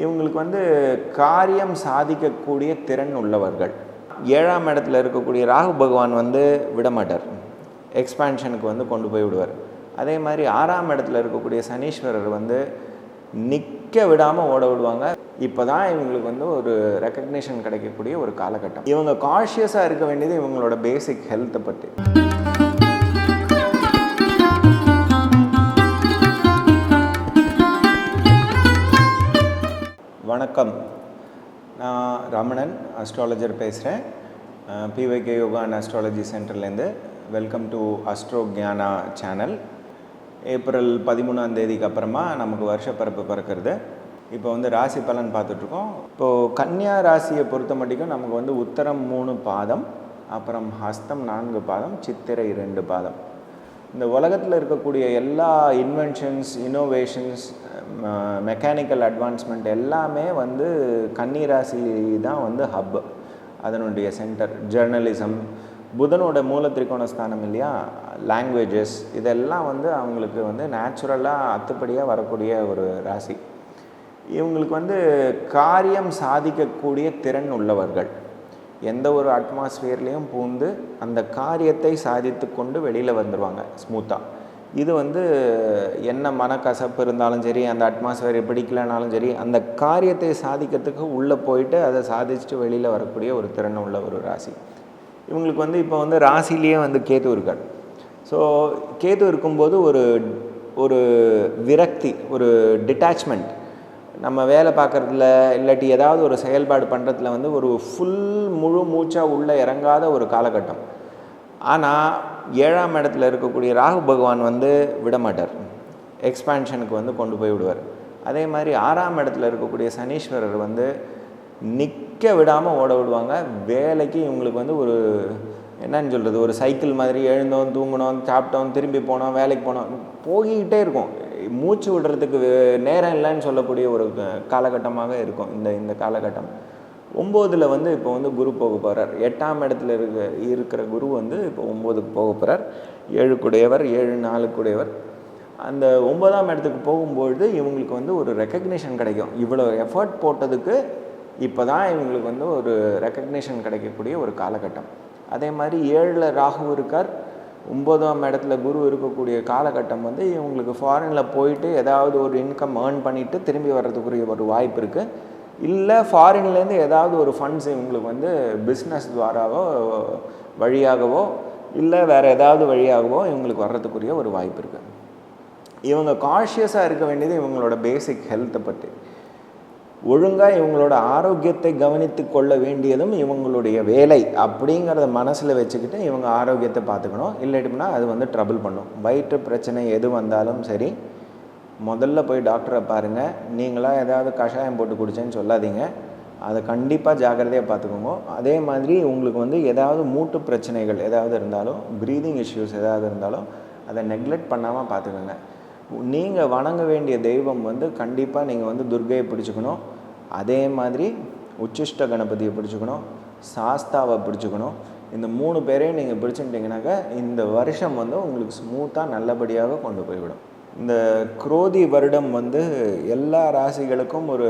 இவங்களுக்கு வந்து காரியம் சாதிக்கக்கூடிய திறன் உள்ளவர்கள். ஏழாம் இடத்துல இருக்கக்கூடிய ராகு பகவான் வந்து விடமாட்டார். எக்ஸ்பான்ஷனுக்கு வந்து கொண்டு போய் விடுவார். அதே மாதிரி ஆறாம் இடத்துல இருக்கக்கூடிய சனீஸ்வரர் வந்து நிற்க விடாமல் ஓட விடுவாங்க. இப்போ தான் இவங்களுக்கு வந்து ஒரு ரெக்கக்னேஷன் கிடைக்கக்கூடிய ஒரு காலகட்டம். இவங்க கான்ஷியஸாக இருக்க வேண்டியது இவங்களோட பேசிக் ஹெல்த்தை பற்றி வணக்கம். நான் ரமணன் அஸ்ட்ராலஜர் பேசுகிறேன் பிவைகே யோகா அண்ட் அஸ்ட்ராலஜி சென்டர்லேருந்து welcome to astro Gyana channel April பதிமூணாம் தேதிக்கு அப்புறமா நமக்கு வருஷப்பிறப்பு பிறக்கிறது. இப்போ வந்து ராசி பலன் பார்த்துட்ருக்கோம். இப்போது கன்னியா ராசியை பொறுத்த மட்டுக்கும் நமக்கு வந்து உத்தரம் மூணு பாதம் அப்புறம் ஹஸ்தம் நான்கு பாதம் சித்திரை ரெண்டு பாதம். இந்த உலகத்தில் இருக்கக்கூடிய எல்லா இன்வென்ஷன்ஸ் இன்னோவேஷன்ஸ் மெக்கானிக்கல் அட்வான்ஸ்மெண்ட் எல்லாமே வந்து கன்னிராசி தான் வந்து ஹப் அதனுடைய சென்டர் ஜேர்னலிசம் புதனோட மூல திரிகோண ஸ்தானம் இல்லையா? லாங்குவேஜஸ் இதெல்லாம் வந்து அவங்களுக்கு வந்து நேச்சுரலாக அத்துப்படியாக வரக்கூடிய ஒரு ராசி. இவங்களுக்கு வந்து காரியம் சாதிக்கக்கூடிய திறன் உள்ளவர்கள். எந்த ஒரு அட்மாஸ்ஃபியர்லேயும் பூந்து அந்த காரியத்தை சாதித்து கொண்டு வெளியில் வந்துடுவாங்க ஸ்மூத்தாக இது வந்து என்ன மனக்கசப்பு இருந்தாலும் சரி அந்த அட்மாஸ்ஃபியர் பிடிக்கலனாலும் சரி அந்த காரியத்தை சாதிக்கிறதுக்கு உள்ளே போயிட்டு அதை சாதிச்சுட்டு வெளியில் வரக்கூடிய ஒரு திறன் உள்ள ஒரு ராசி. இவங்களுக்கு வந்து இப்போ வந்து ராசிலேயே வந்து கேது இருக்கார். ஸோ கேது இருக்கும்போது ஒரு ஒரு விரக்தி ஒரு டிட்டாச்மெண்ட் நம்ம வேலை பார்க்குறதுல இல்லாட்டி ஏதாவது ஒரு செயல்பாடு பண்ணுறதுல வந்து ஒரு ஃபுல் முழு மூச்சாக உள்ளே இறங்காத ஒரு காலகட்டம். ஆனால் ஏழாம் இடத்துல இருக்கக்கூடிய ராகு பகவான் வந்து விடமாட்டார் எக்ஸ்பான்ஷனுக்கு வந்து கொண்டு போய் விடுவார். அதே மாதிரி ஆறாம் இடத்துல இருக்கக்கூடிய சனீஸ்வரர் வந்து நிற்க விடாமல் ஓட விடுவாங்க. வேலைக்கு இவங்களுக்கு வந்து ஒரு என்னன்னு சொல்கிறது ஒரு சைக்கிள் மாதிரி எழுந்தோம் தூங்கினோம் சாப்பிட்டோம் திரும்பி போனோம் வேலைக்கு போனோம். போய்கிட்டே இருக்கும். மூச்சு விடுறதுக்கு நேரம் இல்லைன்னு சொல்லக்கூடிய ஒரு காலகட்டமாக இருக்கும். இந்த இந்த காலகட்டம். ஒம்போதில் வந்து இப்போ வந்து குரு போக போகிறார் எட்டாம் இடத்துல இருக்க இருக்கிற குரு வந்து இப்போ ஒம்போதுக்கு போக போகிறார் ஏழுக்குடையவர் ஏழு நாளுக்குடையவர் அந்த ஒன்பதாம் இடத்துக்கு போகும்பொழுது இவங்களுக்கு வந்து ஒரு ரெக்கக்னேஷன் கிடைக்கும். இவ்வளோ எஃபர்ட் போட்டதுக்கு இப்போ தான் இவங்களுக்கு வந்து ஒரு ரெக்கக்னேஷன் கிடைக்கக்கூடிய ஒரு காலகட்டம். அதே மாதிரி ஏழில் ராகு இருக்கார். ஒம்பதாம் இடத்துல குரு இருக்கக்கூடிய காலகட்டம் வந்து இவங்களுக்கு ஃபாரினில் போயிட்டு ஏதாவது ஒரு இன்கம் ஏர்ன் பண்ணிவிட்டு திரும்பி வர்றதுக்குரிய ஒரு வாய்ப்பு இருக்குது இல்லை ஃபாரின்லேருந்து ஏதாவது ஒரு ஃபண்ட்ஸ் இவங்களுக்கு வந்து பிஸ்னஸ் துவாராவோ வழியாகவோ இல்லை வேறு ஏதாவது வழியாகவோ இவங்களுக்கு வர்றதுக்குரிய ஒரு வாய்ப்பு இருக்குது இவங்க கான்ஷியஸாக இருக்க வேண்டியது இவங்களோட பேசிக் ஹெல்த்தை பற்றி ஒழுங்காக இவங்களோட ஆரோக்கியத்தை கவனித்து கொள்ள வேண்டியதும் இவங்களுடைய வேலை அப்படிங்கிறத மனசில் வச்சுக்கிட்டு இவங்க ஆரோக்கியத்தை பார்த்துக்கணும். இல்லாட்டினா அது வந்து ட்ரபிள் பண்ணும். வயிற்று பிரச்சனை எது வந்தாலும் சரி முதல்ல போய் டாக்டரை பாருங்கள் நீங்களாக ஏதாவது கஷாயம் போட்டு குடிச்சேன்னு சொல்லாதீங்க. அதை கண்டிப்பாக ஜாக்கிரதையாக பார்த்துக்கோங்க. அதே மாதிரி உங்களுக்கு வந்து ஏதாவது மூட்டு பிரச்சனைகள் ஏதாவது இருந்தாலும் ப்ரீதிங் இஷ்யூஸ் ஏதாவது இருந்தாலும் அதை நெக்லெக்ட் பண்ணாமல் பார்த்துக்கோங்க. நீங்கள் வணங்க வேண்டிய தெய்வம் வந்து கண்டிப்பாக நீங்கள் வந்து துர்கையை பிடிச்சிக்கணும். அதே மாதிரி உச்சிஷ்ட கணபதியை பிடிச்சிக்கணும் சாஸ்தாவை பிடிச்சிக்கணும். இந்த மூணு பேரையும் நீங்கள் பிடிச்சிட்டிங்கனாக்கா இந்த வருஷம் வந்து உங்களுக்கு ஸ்மூத்தாக நல்லபடியாக கொண்டு போய்விடும். இந்த குரோதி வருடம் வந்து எல்லா ராசிகளுக்கும் ஒரு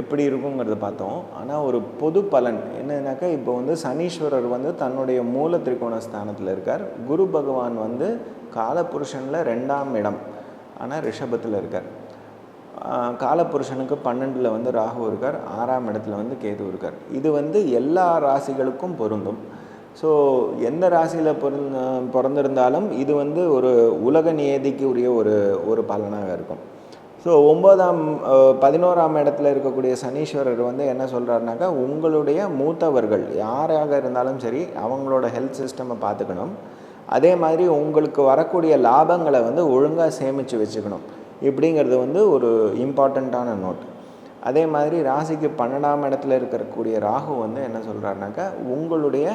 எப்படி இருக்குங்கிறத பார்த்தோம். ஆனால் ஒரு பொது பலன் என்னன்னாக்கா இப்போ வந்து சனீஸ்வரர் வந்து தன்னுடைய மூல திரிகோண ஸ்தானத்தில் இருக்கார். குரு பகவான் வந்து காலபுருஷனில் ரெண்டாம் இடம். ஆனால் ரிஷபத்தில் இருக்கார். காலபுருஷனுக்கு பன்னெண்டில் வந்து ராகு இருக்கார். ஆறாம் இடத்துல வந்து கேது இருக்கார். இது வந்து எல்லா ராசிகளுக்கும் பொருந்தும். ஸோ எந்த ராசியில் பிறந்த பிறந்திருந்தாலும் இது வந்து ஒரு உலக நியதிக்கு உரிய ஒரு ஒரு பலனாக இருக்கும். ஸோ ஒம்போதாம் பதினோராம் இடத்துல இருக்கக்கூடிய சனீஸ்வரர் வந்து என்ன சொல்கிறாருனாக்கா உங்களுடைய மூத்தவர்கள் யாராக இருந்தாலும் சரி அவங்களோட ஹெல்த் சிஸ்டமை பார்த்துக்கணும். அதே மாதிரி உங்களுக்கு வரக்கூடிய லாபங்களை வந்து ஒழுங்காக சேமித்து வச்சுக்கணும். இப்படிங்கிறது வந்து ஒரு இம்பார்ட்டண்ட்டான நோட் அதே மாதிரி ராசிக்கு பன்னெண்டாம் இடத்துல இருக்கக்கூடிய ராகு வந்து என்ன சொல்கிறாருனாக்கா உங்களுடைய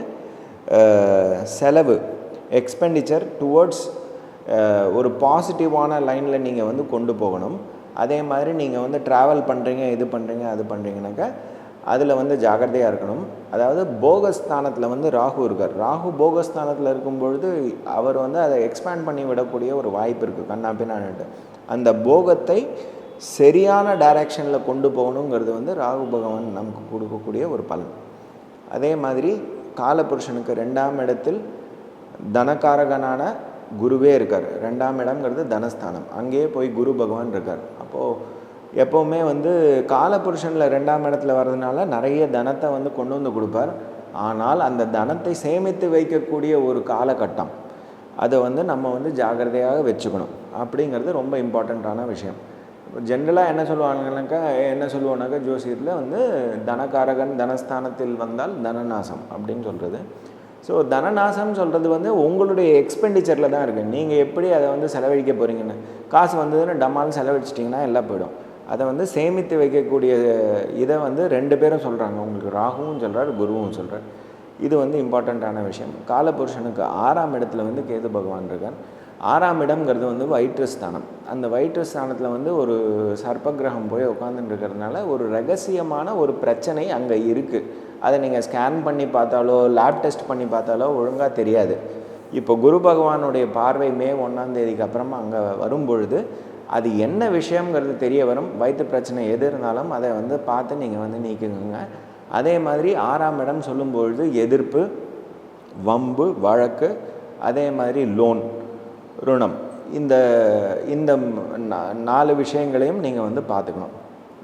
செலவு எக்ஸ்பெண்டிச்சர் டுவர்ட்ஸ் ஒரு பாசிட்டிவான லைனில் நீங்கள் வந்து கொண்டு போகணும். அதே மாதிரி நீங்கள் வந்து ட்ராவல் பண்ணுறீங்க இது பண்ணுறீங்க அது பண்ணுறீங்கனாக்கா அதில் வந்து ஜாகிரதையாக இருக்கணும். அதாவது போகஸ்தானத்தில் வந்து ராகு இருக்கார். ராகு போகஸ்தானத்தில் இருக்கும் பொழுது அவர் வந்து அதை எக்ஸ்பேண்ட் பண்ணி விடக்கூடிய ஒரு வாய்ப்பு இருக்குது கண்ணா பின்னான்ட்டு அந்த போகத்தை சரியான டைரக்ஷனில் கொண்டு போகணுங்கிறது வந்து ராகு பகவான் நமக்கு கொடுக்கக்கூடிய ஒரு பலன். அதே மாதிரி காலபுருஷனுக்கு ரெண்டாம் இடத்தில் தனக்காரகனான குருவே இருக்கார். ரெண்டாம் இடம்ங்கிறது தனஸ்தானம். அங்கேயே போய் குரு பகவான் இருக்கார். அப்போது எப்போவுமே வந்து காலபுருஷனில் ரெண்டாம் இடத்துல வர்றதுனால நிறைய தனத்தை வந்து கொண்டு வந்து கொடுப்பார். ஆனால் அந்த தனத்தை சேமித்து வைக்கக்கூடிய ஒரு காலகட்டம் அதை வந்து நம்ம வந்து ஜாகிரதையாக வச்சுக்கணும். அப்படிங்கிறது ரொம்ப இம்பார்ட்டண்ட்டான விஷயம். இப்போ ஜென்ரலாக என்ன சொல்லுவாங்கனாக்கா என்ன சொல்லுவோம்னாக்கா ஜோசியத்தில் வந்து தனகாரகன் தனஸ்தானத்தில் வந்தால் தனநாசம் அப்படின்னு சொல்கிறது ஸோ தனநாசம் சொல்கிறது வந்து உங்களுடைய எக்ஸ்பெண்டிச்சரில் தான் இருக்குது நீங்கள் எப்படி அதை வந்து செலவழிக்க போகிறீங்கன்னு காசு வந்ததுன்னு டம்மாலும் செலவழிச்சிட்டிங்கன்னா எல்லாம் போயிடும். அதை வந்து சேமித்து வைக்கக்கூடிய இதை வந்து ரெண்டு பேரும் சொல்கிறாங்க உங்களுக்கு ராகுவும் சொல்கிறார் குருவும் சொல்கிறார் இது வந்து இம்பார்ட்டண்ட்டான விஷயம். காலபுருஷனுக்கு ஆறாம் இடத்துல வந்து கேது பகவான் இருக்கார். ஆறாம் இடம்ங்கிறது வந்து வயிற்றுஸ்தானம் அந்த வயிற்றுஸ்தானத்தில் வந்து ஒரு சர்ப்பகிரகம் போய் உட்காந்துட்டு இருக்கிறதுனால ஒரு ரகசியமான ஒரு பிரச்சனை அங்கே இருக்குது அதை நீங்கள் ஸ்கேன் பண்ணி பார்த்தாலோ லேப் டெஸ்ட் பண்ணி பார்த்தாலோ ஒழுங்காக தெரியாது. இப்போ குரு பகவானுடைய பார்வை மே ஒன்றாம் தேதிக்கு அப்புறமா அங்கே வரும்பொழுது அது என்ன விஷயங்கிறது தெரிய வரும். வயிற்று பிரச்சனை எது இருந்தாலும் அதை வந்து பார்த்து நீங்கள் வந்து நீக்குங்க அதே மாதிரி ஆறாம் இடம் சொல்லும்பொழுது எதிர்ப்பு வம்பு வழக்கு அதே மாதிரி லோன் ருணம். இந்த இந்த நாலு விஷயங்களையும் நீங்கள் வந்து பார்த்துக்கணும்.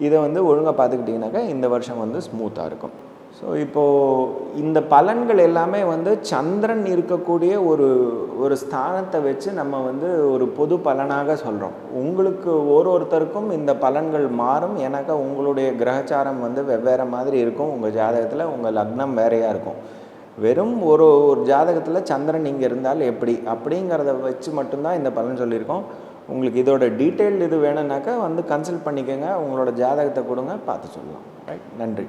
இதை வந்து ஒழுங்காக பார்த்துக்கிட்டிங்கனாக்கா இந்த வருஷம் வந்து ஸ்மூத்தாக இருக்கும். ஸோ இப்போது இந்த பலன்கள் எல்லாமே வந்து சந்திரன் இருக்கக்கூடிய ஒரு ஒரு ஸ்தானத்தை வச்சு நம்ம வந்து ஒரு பொது பலனாக சொல்கிறோம் உங்களுக்கு ஒரு ஒருத்தருக்கும் இந்த பலன்கள் மாறும். ஏன்னாக்கா உங்களுடைய கிரகச்சாரம் வந்து வெவ்வேறு மாதிரி இருக்கும். உங்கள் ஜாதகத்தில் உங்கள் லக்னம் வேறையாக இருக்கும். வெறும் ஒரு ஒரு ஜாதகத்தில் சந்திரன் இங்கே இருந்தால் எப்படி? அப்படிங்கிறத வச்சு மட்டும்தான் இந்த பலன் சொல்லியிருக்கோம். உங்களுக்கு இதோட டீட்டெயில் இது வேணும்னாக்கா வந்து கன்சல்ட் பண்ணிக்கோங்க. உங்களோட ஜாதகத்தை கொடுங்க. பார்த்து சொல்லலாம். ரைட் நன்றி.